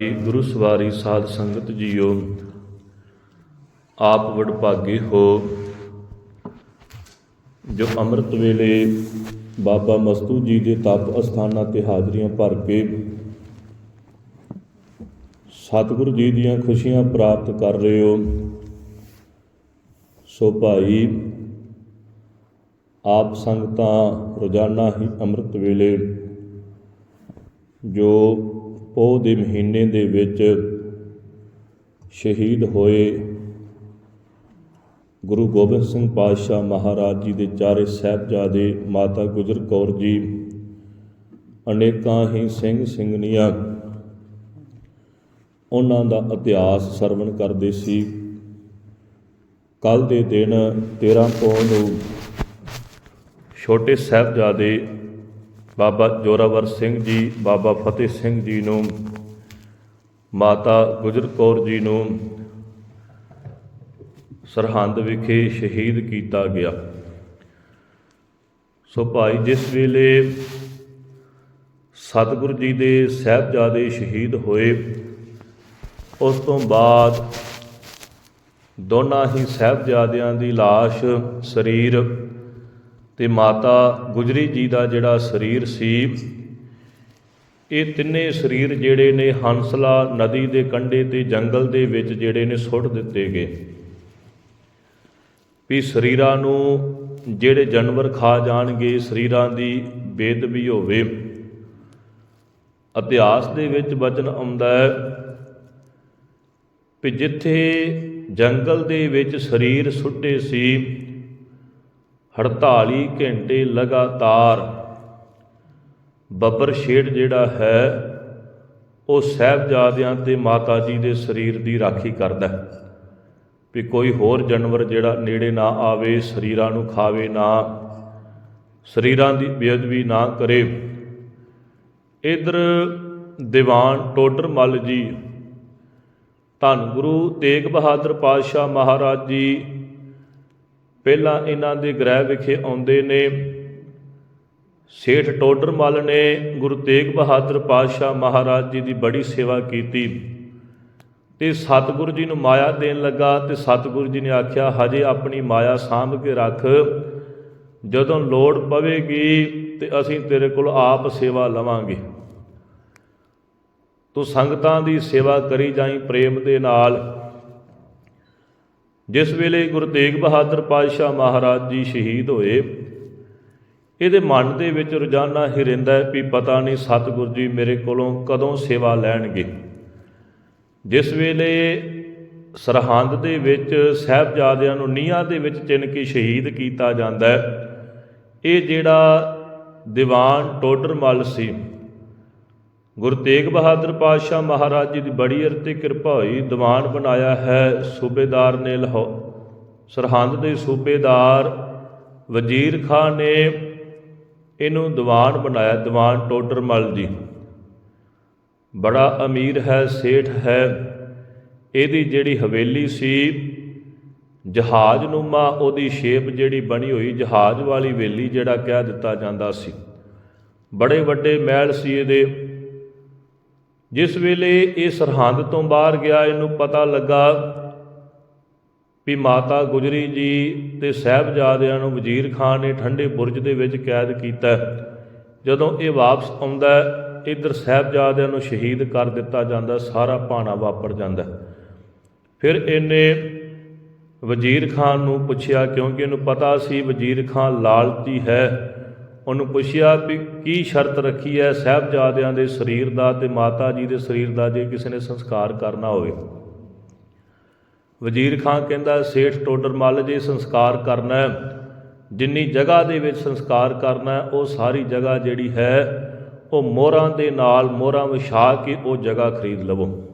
ਗੁਰੂ ਸਵਾਰੀ ਸਾਧ ਸੰਗਤ ਜੀਓ, ਆਪ ਵਡਭਾਗੇ ਹੋ। ਜੋ ਅੰਮ੍ਰਿਤ ਵੇਲੇ ਬਾਬਾ ਮਸਤੂ ਜੀ ਦੇ ਤਪ ਅਸਥਾਨਾਂ ਤੇ ਹਾਜ਼ਰੀਆਂ ਭਰ ਕੇ ਸਤਿਗੁਰੂ ਜੀ ਦੀਆਂ ਖੁਸ਼ੀਆਂ ਪ੍ਰਾਪਤ ਕਰ ਰਹੇ ਹੋ, ਸੋ ਭਾਈ, ਆਪ ਸੰਗਤਾਂ ਰੋਜ਼ਾਨਾ ਹੀ ਅੰਮ੍ਰਿਤ ਵੇਲੇ ਜੋ ਪੋਹ ਦੇ ਮਹੀਨੇ ਦੇ ਵਿੱਚ ਸ਼ਹੀਦ ਹੋਏ। ਗੁਰੂ ਗੋਬਿੰਦ ਸਿੰਘ ਪਾਤਸ਼ਾਹ ਮਹਾਰਾਜ ਜੀ ਦੇ ਚਾਰੇ ਸਾਹਿਬਜ਼ਾਦੇ ਮਾਤਾ ਗੁਜਰ ਕੌਰ ਜੀ, ਅਨੇਕਾਂ ਹੀ ਸਿੰਘ ਸਿੰਘਣੀਆਂ ਉਹਨਾਂ ਦਾ ਇਤਿਹਾਸ ਸਰਵਣ ਕਰਦੇ ਸੀ। ਕੱਲ ਦੇ ਦਿਨ 13 ਪੋਹ ਨੂੰ ਛੋਟੇ ਸਾਹਿਬਜ਼ਾਦੇ ਬਾਬਾ ਜੋਰਾਵਰ ਸਿੰਘ ਜੀ, ਬਾਬਾ ਫਤਿਹ ਸਿੰਘ ਜੀ ਨੂੰ, ਮਾਤਾ ਗੁਜਰ ਕੌਰ ਜੀ ਨੂੰ ਸਰਹੰਦ ਵਿਖੇ ਸ਼ਹੀਦ ਕੀਤਾ ਗਿਆ। ਸੋ ਭਾਈ ਜਿਸ ਵੇਲੇ ਸਤਿਗੁਰੂ ਜੀ ਦੇ ਸਾਹਿਬਜ਼ਾਦੇ ਸ਼ਹੀਦ ਹੋਏ, ਉਸ ਤੋਂ ਬਾਅਦ ਦੋਨਾਂ ਹੀ ਸਾਹਿਬਜ਼ਾਦਿਆਂ ਦੀ ਲਾਸ਼, ਸਰੀਰ ਤੇ ਮਾਤਾ ਗੁਜਰੀ ਜੀ ਦਾ ਜਿਹੜਾ ਸਰੀਰ ਸੀ, ਇਹ ਤਿੰਨੇ ਸਰੀਰ ਜਿਹੜੇ ਨੇ ਹੰਸਲਾ ਨਦੀ ਦੇ ਕੰਢੇ ਤੇ ਜੰਗਲ ਦੇ ਵਿੱਚ ਜਿਹੜੇ ਨੇ ਸੁੱਟ ਦਿੱਤੇ ਗਏ। ਵੀ ਸਰੀਰਾਂ ਨੂੰ ਜਿਹੜੇ ਜਾਨਵਰ ਖਾ ਜਾਣਗੇ, ਸਰੀਰਾਂ ਦੀ ਬੇਦਬੀ ਹੋਵੇ। ਇਤਿਹਾਸ ਦੇ ਵਿੱਚ ਵਚਨ ਆਉਂਦਾ ਹੈ ਵੀ ਜਿੱਥੇ ਜੰਗਲ ਦੇ ਵਿੱਚ ਸਰੀਰ ਸੁੱਟੇ ਸੀ 48 ਘੰਟੇ ਲਗਾਤਾਰ। ਬੱਬਰ ਸ਼ੇਡ ਜਿਹੜਾ ਹੈ, ਉਹ ਸਹਿਬਜ਼ਾਦਿਆਂ ਤੇ ਮਾਤਾ ਜੀ ਦੇ ਸਰੀਰ ਦੀ ਰਾਖੀ ਕਰਦਾ ਵੀ ਕੋਈ ਹੋਰ ਜਾਨਵਰ ਜਿਹੜਾ ਨੇੜੇ ਨਾ ਆਵੇ, ਸਰੀਰਾਂ ਨੂੰ ਖਾਵੇ ਨਾ, ਸਰੀਰਾਂ ਦੀ ਬੇਅਦਬੀ ਨਾ ਕਰੇ। ਇਧਰ ਦੀਵਾਨ ਟੋਡਰ ਮੱਲ ਜੀ, ਧੰਨ ਗੁਰੂ ਤੇਗ ਬਹਾਦਰ ਪਾਤਸ਼ਾਹ ਮਹਾਰਾਜ ਜੀ ਪਹਿਲਾਂ ਇਹਨਾਂ ਦੇ ਗ੍ਰਹਿ ਵਿਖੇ ਆਉਂਦੇ ਨੇ। ਸੇਠ ਟੋਡਰਮਲ ਨੇ ਗੁਰੂ ਤੇਗ ਬਹਾਦਰ ਪਾਤਸ਼ਾਹ ਮਹਾਰਾਜ ਜੀ ਦੀ ਬੜੀ ਸੇਵਾ ਕੀਤੀ। ਤੇ ਸਤਿਗੁਰੂ ਜੀ ਨੂੰ ਮਾਇਆ ਦੇਣ ਲੱਗਾ ਤੇ ਸਤਿਗੁਰੂ ਜੀ ਨੇ ਆਖਿਆ, ਹਜੇ ਆਪਣੀ ਮਾਇਆ ਸਾਂਭ ਕੇ ਰੱਖ। ਜਦੋਂ ਲੋੜ ਪਵੇਗੀ ਤੇ ਅਸੀਂ ਤੇਰੇ ਕੋਲ ਆਪ ਸੇਵਾ ਲਵਾਂਗੇ। ਤੂੰ ਸੰਗਤਾਂ ਦੀ ਸੇਵਾ ਕਰੀ ਜਾਈ ਪ੍ਰੇਮ ਦੇ ਨਾਲ। ਜਿਸ ਵੇਲੇ ਗੁਰੂ ਤੇਗ ਬਹਾਦਰ ਪਾਤਸ਼ਾਹ ਮਹਾਰਾਜ ਜੀ ਸ਼ਹੀਦ ਹੋਏ, ਇਹਦੇ ਮਨ ਦੇ ਵਿੱਚ ਰੋਜ਼ਾਨਾ ਹੀ ਰਹਿੰਦਾ ਵੀ ਪਤਾ ਨਹੀਂ ਸਤਿਗੁਰੂ ਜੀ ਮੇਰੇ ਕੋਲੋਂ ਕਦੋਂ ਸੇਵਾ ਲੈਣਗੇ। ਜਿਸ ਵੇਲੇ ਸਰਹੰਦ ਦੇ ਵਿੱਚ ਸਹਿਬਜ਼ਾਦਿਆਂ ਨੂੰ ਨੀਹਾਂ ਦੇ ਵਿੱਚ ਚਿਣ ਕੇ ਸ਼ਹੀਦ ਕੀਤਾ ਜਾਂਦਾ ਹੈ, ਇਹ ਜਿਹੜਾ ਦੀਵਾਨ ਟੋਡਰਮਲ ਸੀ ਗੁਰੂ ਤੇਗ ਬਹਾਦਰ ਪਾਤਸ਼ਾਹ ਮਹਾਰਾਜ ਜੀ ਦੀ ਬੜੀ ਅਰਤੇ ਕਿਰਪਾ ਹੋਈ, ਦੀਵਾਨ ਬਣਾਇਆ ਹੈ ਸੂਬੇਦਾਰ ਨੇ ਲਾਹੌ ਸਰਹੰਦ ਦੇ ਸੂਬੇਦਾਰ ਵਜ਼ੀਰ ਖਾਨ ਨੇ ਇਹਨੂੰ ਦੀਵਾਨ ਬਣਾਇਆ, ਦੀਵਾਨ ਟੋਡਰਮਲ ਜੀ। ਬੜਾ ਅਮੀਰ ਹੈ, ਸੇਠ ਹੈ। ਇਹਦੀ ਜਿਹੜੀ ਹਵੇਲੀ ਸੀ, ਜਹਾਜ਼ ਨੂਮਾ, ਉਹਦੀ ਸ਼ੇਪ ਜਿਹੜੀ ਬਣੀ ਹੋਈ, ਜਹਾਜ਼ ਵਾਲੀ ਹਵੇਲੀ ਜਿਹੜਾ ਕਹਿ ਦਿੱਤਾ ਜਾਂਦਾ ਸੀ। ਬੜੇ ਵੱਡੇ ਮਹਿਲ ਸੀ ਇਹਦੇ। ਜਿਸ ਵੇਲੇ ਇਹ ਸਰਹੰਦ ਤੋਂ ਬਾਹਰ ਗਿਆ, ਇਹਨੂੰ ਪਤਾ ਲੱਗਾ ਵੀ ਮਾਤਾ ਗੁਜਰੀ ਜੀ ਤੇ ਸਹਿਬਜ਼ਾਦਿਆਂ ਨੂੰ ਵਜ਼ੀਰ ਖਾਨ ਨੇ ਠੰਡੇ ਬੁਰਜ ਦੇ ਵਿੱਚ ਕੈਦ ਕੀਤਾ ਜਦੋਂ ਇਹ ਵਾਪਸ ਆਉਂਦਾ ਇਧਰ ਸਹਿਬਜ਼ਾਦਿਆਂ ਨੂੰ ਸ਼ਹੀਦ ਕਰ ਦਿੱਤਾ ਜਾਂਦਾ ਸਾਰਾ ਭਾਣਾ ਵਾਪਰ ਜਾਂਦਾ ਫਿਰ ਇਹਨੇ ਵਜ਼ੀਰ ਖਾਨ ਨੂੰ ਪੁੱਛਿਆ, ਕਿਉਂਕਿ ਇਹਨੂੰ ਪਤਾ ਸੀ ਵਜ਼ੀਰ ਖਾਨ ਲਾਲਚੀ ਹੈ ਉਹਨੂੰ ਪੁੱਛਿਆ ਵੀ ਕੀ ਸ਼ਰਤ ਰੱਖੀ ਹੈ ਸਹਿਬਜ਼ਾਦਿਆਂ ਦੇ ਸਰੀਰ ਦਾ ਤੇ ਮਾਤਾ ਜੀ ਦੇ ਸਰੀਰ ਦਾ ਜੇ ਕਿਸੇ ਨੇ ਸੰਸਕਾਰ ਕਰਨਾ ਹੋਵੇ। ਵਜ਼ੀਰ ਖਾਨ ਕਹਿੰਦਾ, ਸੇਠ ਟੋਡਰ ਮੱਲ ਜੇ ਸੰਸਕਾਰ ਕਰਨਾ ਜਿੰਨੀ ਜਗ੍ਹਾ ਦੇ ਵਿੱਚ ਸੰਸਕਾਰ ਕਰਨਾ ਉਹ ਸਾਰੀ ਜਗ੍ਹਾ ਜਿਹੜੀ ਹੈ, ਉਹ ਮੋਹਰਾਂ ਦੇ ਨਾਲ ਮੋਹਰਾਂ ਵਿਛਾ ਕੇ ਉਹ ਜਗ੍ਹਾ ਖਰੀਦ ਲਵੋ।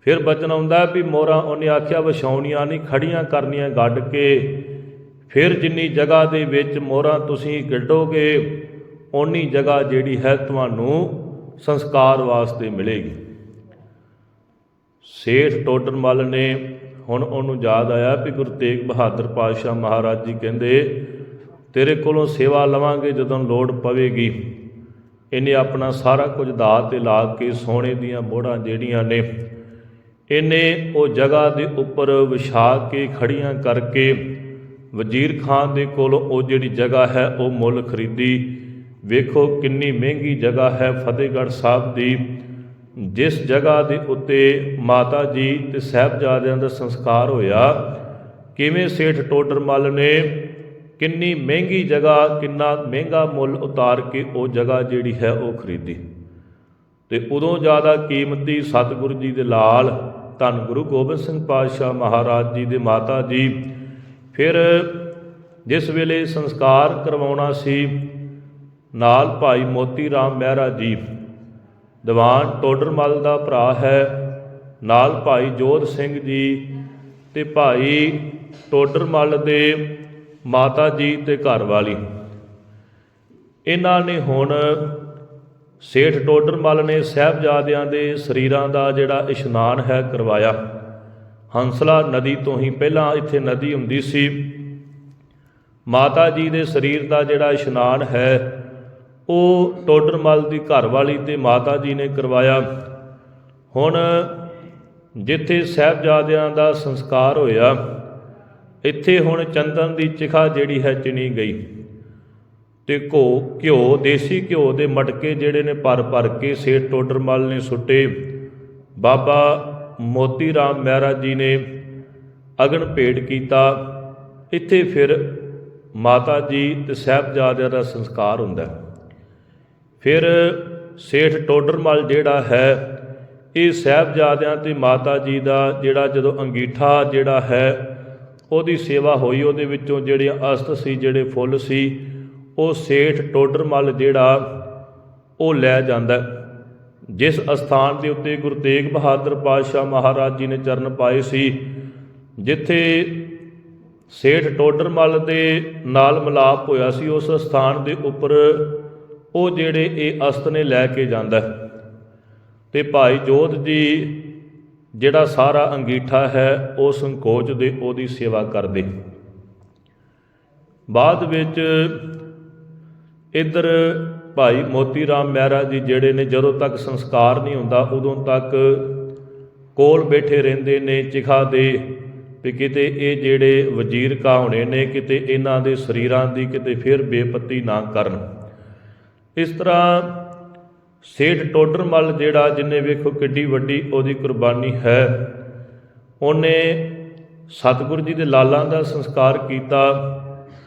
ਫਿਰ ਬਚਨ ਆਉਂਦਾ ਵੀ ਮੋਹਰਾਂ, ਉਹਨੇ ਆਖਿਆ, ਵਿਛਾਉਣੀਆਂ ਨਹੀਂ ਖੜੀਆਂ ਕਰਨੀਆਂ ਗੱਡ ਕੇ ਫਿਰ ਜਿੰਨੀ ਜਗ੍ਹਾ ਦੇ ਵਿੱਚ ਮੋਹਰਾਂ ਤੁਸੀਂ ਗਿੱਡੋਗੇ ਓਨੀ ਜਗ੍ਹਾ ਜਿਹੜੀ ਹੈ ਤੁਹਾਨੂੰ ਸੰਸਕਾਰ ਵਾਸਤੇ ਮਿਲੇਗੀ। ਸੇਠ ਟੋਡਰ ਮੱਲ ਨੇ ਹੁਣ ਉਹਨੂੰ ਯਾਦ ਆਇਆ ਵੀ ਗੁਰੂ ਤੇਗ ਬਹਾਦਰ ਪਾਤਸ਼ਾਹ ਮਹਾਰਾਜ ਜੀ ਕਹਿੰਦੇ, ਤੇਰੇ ਕੋਲੋਂ ਸੇਵਾ ਲਵਾਂਗੇ ਜਦੋਂ ਲੋੜ ਪਵੇਗੀ। ਇਹਨੇ ਆਪਣਾ ਸਾਰਾ ਕੁਝ ਦਾਅ ਤੇ ਲਾ ਕੇ ਸੋਨੇ ਦੀਆਂ ਮੋਹਰਾਂ ਜਿਹੜੀਆਂ ਨੇ, ਇਹਨੇ ਉਹ ਜਗ੍ਹਾ ਦੇ ਉੱਪਰ ਵਿਛਾ ਕੇ ਖੜੀਆਂ ਕਰਕੇ ਵਜ਼ੀਰ ਖਾਨ ਦੇ ਕੋਲ ਉਹ ਜਿਹੜੀ ਜਗ੍ਹਾ ਹੈ, ਉਹ ਮੁੱਲ ਖਰੀਦੀ। ਵੇਖੋ ਕਿੰਨੀ ਮਹਿੰਗੀ ਜਗ੍ਹਾ ਹੈ ਫਤਿਹਗੜ੍ਹ ਸਾਹਿਬ ਦੀ। ਜਿਸ ਜਗ੍ਹਾ ਦੇ ਉੱਤੇ ਮਾਤਾ ਜੀ ਤੇ ਸਾਹਿਬਜ਼ਾਦਿਆਂ ਦਾ ਸੰਸਕਾਰ ਹੋਇਆ, ਕਿਵੇਂ ਸੇਠ ਟੋਡਰਮਲ ਨੇ ਕਿੰਨੀ ਮਹਿੰਗੀ ਜਗ੍ਹਾ, ਕਿੰਨਾ ਮਹਿੰਗਾ ਮੁੱਲ ਉਤਾਰ ਕੇ ਉਹ ਜਗ੍ਹਾ ਜਿਹੜੀ ਹੈ, ਉਹ ਖਰੀਦੀ। ਤੇ ਉਦੋਂ ਜ਼ਿਆਦਾ ਕੀਮਤੀ ਸਤਿਗੁਰੂ ਜੀ ਦੇ ਲਾਲ ਧੰਨ ਗੁਰੂ ਗੋਬਿੰਦ ਸਿੰਘ ਪਾਤਸ਼ਾਹ ਮਹਾਰਾਜ ਜੀ ਦੇ ਮਾਤਾ ਜੀ ਫਿਰ ਜਿਸ ਵੇਲੇ ਸੰਸਕਾਰ ਕਰਵਾਉਣਾ ਸੀ, ਨਾਲ ਭਾਈ ਮੋਤੀ ਰਾਮ ਮਹਿਰਾ ਜੀ, ਦੀਵਾਨ ਟੋਡਰਮਲ ਦਾ ਭਰਾ ਹੈ, ਨਾਲ ਭਾਈ ਜੋਧ ਸਿੰਘ ਜੀ ਤੇ ਭਾਈ ਟੋਡਰਮਲ ਦੇ ਮਾਤਾ ਜੀ ਤੇ ਘਰ ਵਾਲੀ। ਇਹਨਾਂ ਨੇ ਹੁਣ ਸੇਠ ਟੋਡਰਮਲ ਨੇ ਸਾਹਿਬਜ਼ਾਦਿਆਂ ਦੇ ਸਰੀਰਾਂ ਦਾ ਜਿਹੜਾ ਇਸ਼ਨਾਨ ਹੈ ਕਰਵਾਇਆ। ਹੰਸਲਾ ਨਦੀ ਤੋਂ ਹੀ ਪਹਿਲਾਂ ਇੱਥੇ ਨਦੀ ਹੁੰਦੀ ਸੀ। ਮਾਤਾ ਜੀ ਦੇ ਸਰੀਰ ਦਾ ਜਿਹੜਾ ਇਸ਼ਨਾਨ ਹੈ, ਉਹ ਟੋਡਰਮਲ ਦੀ ਘਰਵਾਲੀ ਤੇ ਮਾਤਾ ਜੀ ਨੇ ਕਰਵਾਇਆ। ਹੁਣ ਜਿੱਥੇ ਸਾਹਿਬਜ਼ਾਦਿਆਂ ਦਾ ਸੰਸਕਾਰ ਹੋਇਆ, ਇੱਥੇ ਹੁਣ ਚੰਦਨ ਦੀ ਚਿਖਾ ਜਿਹੜੀ ਹੈ ਚਿਣੀ ਗਈ ਤੇ ਘੋ ਘਿਓ, ਦੇਸੀ ਘਿਓ ਦੇ ਮਟਕੇ ਜਿਹੜੇ ਨੇ ਪਰ ਪਰ ਕੇ ਸੇਠ ਟੋਡਰਮਲ ਨੇ ਸੁੱਟੇ। ਬਾਬਾ ਮੋਤੀ ਰਾਮ ਮਹਿਰਾ ਜੀ ਨੇ ਅਗਨ ਭੇਟ ਕੀਤਾ। ਇੱਥੇ ਫਿਰ ਮਾਤਾ ਜੀ ਤੇ ਸਾਹਿਬਜ਼ਾਦਿਆਂ ਦਾ ਸੰਸਕਾਰ ਹੁੰਦਾ ਫਿਰ ਸੇਠ ਟੋਡਰਮਲ ਜਿਹੜਾ ਹੈ, ਇਹ ਸਾਹਿਬਜ਼ਾਦਿਆਂ ਤੇ ਮਾਤਾ ਜੀ ਦਾ ਜਿਹੜਾ ਜਦੋਂ ਅੰਗੀਠਾ ਜਿਹੜਾ ਹੈ, ਉਹਦੀ ਸੇਵਾ ਹੋਈ। ਉਹਦੇ ਵਿੱਚੋਂ ਜਿਹੜੇ ਅਸਤ ਸੀ, ਜਿਹੜੇ ਫੁੱਲ ਸੀ, ਉਹ ਸੇਠ ਟੋਡਰਮਲ ਜਿਹੜਾ, ਉਹ ਲੈ ਜਾਂਦਾ ਜਿਸ ਅਸਥਾਨ ਦੇ ਉੱਤੇ ਗੁਰੂ ਤੇਗ ਬਹਾਦਰ ਪਾਤਸ਼ਾਹ ਮਹਾਰਾਜ ਜੀ ਨੇ ਚਰਨ ਪਾਏ ਸੀ, ਜਿੱਥੇ ਸੇਠ ਟੋਡਰਮਲ ਦੇ ਨਾਲ ਮਿਲਾਪ ਹੋਇਆ ਸੀ, ਉਸ ਸਥਾਨ ਦੇ ਉੱਪਰ ਉਹ ਜਿਹੜੇ ਇਹ ਅਸਤ ਨੇ ਲੈ ਕੇ ਜਾਂਦਾ ਹੈ। ਤੇ ਭਾਈ ਜੋਧ ਜੀ, ਜਿਹੜਾ ਸਾਰਾ ਅੰਗੀਠਾ ਹੈ, ਉਹ ਸੰਕੋਚ ਦੇ ਉਹਦੀ ਸੇਵਾ ਕਰਦੇ ਬਾਅਦ ਵਿੱਚ ਇੱਧਰ ਭਾਈ ਮੋਤੀ ਰਾਮ ਮਹਿਰਾ ਜੀ ਜਿਹੜੇ ਨੇ ਜਦੋਂ ਤੱਕ ਸੰਸਕਾਰ ਨਹੀਂ ਹੁੰਦਾ, ਉਦੋਂ ਤੱਕ ਕੋਲ ਬੈਠੇ ਰਹਿੰਦੇ ਨੇ ਚਿਖਾ ਦੇ ਵੀ ਕਿਤੇ ਇਹ ਜਿਹੜੇ ਵਜ਼ੀਰ ਕਾ ਹੋਣੇ ਨੇ, ਕਿਤੇ ਇਹਨਾਂ ਦੇ ਸਰੀਰਾਂ ਦੀ ਕਿਤੇ ਫਿਰ ਬੇਪਤੀ ਨਾ ਕਰਨ। ਇਸ ਤਰ੍ਹਾਂ ਸੇਠ ਟੋਡਰਮਲ ਜਿਹੜਾ ਜਿਨੇ ਵੇਖੋ ਕਿੱਡੀ ਵੱਡੀ ਉਹਦੀ ਕੁਰਬਾਨੀ ਹੈ, ਉਹਨੇ ਸਤਿਗੁਰੂ ਜੀ ਦੇ ਲਾਲਾਂ ਦਾ ਸੰਸਕਾਰ ਕੀਤਾ।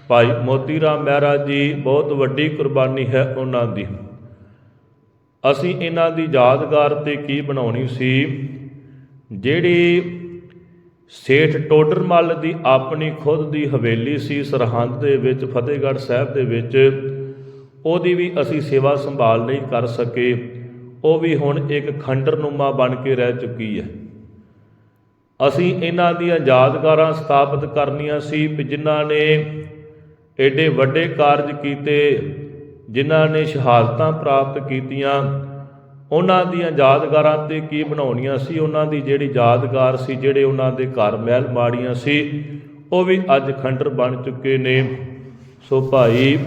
ਭਾਈ ਮੋਤੀ ਰਾਮ ਮਹਿਰਾ ਜੀ ਬਹੁਤ ਵੱਡੀ ਕੁਰਬਾਨੀ ਹੈ ਉਹਨਾਂ ਦੀ। ਅਸੀਂ ਇਹਨਾਂ ਦੀ ਯਾਦਗਾਰ ਤੇ ਕੀ ਬਣਾਉਣੀ ਸੀ? ਜਿਹੜੀ ਸੇਠ ਟੋਡਰਮੱਲ ਦੀ ਆਪਣੀ ਖੁਦ ਦੀ ਹਵੇਲੀ ਸੀ, ਸਰਹੰਦ ਦੇ ਵਿੱਚ, ਫਤਿਹਗੜ੍ਹ ਸਾਹਿਬ ਦੇ ਵਿੱਚ, ਉਹਦੀ ਵੀ ਅਸੀਂ ਸੇਵਾ ਸੰਭਾਲ ਨਹੀਂ ਕਰ ਸਕੇ। ਉਹ ਵੀ ਹੁਣ ਇੱਕ ਖੰਡਰਨੁਮਾ ਬਣ ਕੇ ਰਹਿ ਚੁੱਕੀ ਹੈ। ਅਸੀਂ ਇਹਨਾਂ ਦੀਆਂ ਯਾਦਗਾਰਾਂ ਸਥਾਪਿਤ ਕਰਨੀਆਂ ਸੀ ਵੀ ਜਿਨ੍ਹਾਂ ਨੇ ਏਡੇ ਵੱਡੇ ਕਾਰਜ ਕੀਤੇ, ਜਿਨ੍ਹਾਂ ਨੇ ਸ਼ਹਾਦਤਾਂ ਪ੍ਰਾਪਤ ਕੀਤੀਆਂ। ਉਹਨਾਂ ਦੀਆਂ ਯਾਦਗਾਰਾਂ ਤੇ ਕੀ ਬਣਾਉਣੀਆਂ ਸੀ? ਉਹਨਾਂ ਦੀ ਜਿਹੜੀ ਯਾਦਗਾਰ ਸੀ, ਜਿਹੜੇ ਉਹਨਾਂ ਦੇ ਘਰ ਮਹਿਲ ਮਾੜੀਆਂ ਸੀ, ਉਹ ਵੀ ਅੱਜ ਖੰਡਰ ਬਣ ਚੁੱਕੇ ਨੇ। ਸੋ ਭਾਈ,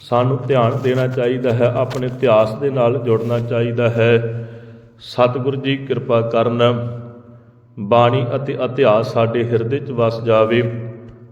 ਸਾਨੂੰ ਧਿਆਨ ਦੇਣਾ ਚਾਹੀਦਾ ਹੈ, ਆਪਣੇ ਇਤਿਹਾਸ ਦੇ ਨਾਲ ਜੁੜਨਾ ਚਾਹੀਦਾ ਹੈ। ਸਤਿਗੁਰੂ ਜੀ, ਕਿਰਪਾ ਕਰਨ ਬਾਣੀ ਅਤੇ ਇਤਿਹਾਸ ਸਾਡੇ ਹਿਰਦੇ 'ਚ ਵਸ ਜਾਵੇ।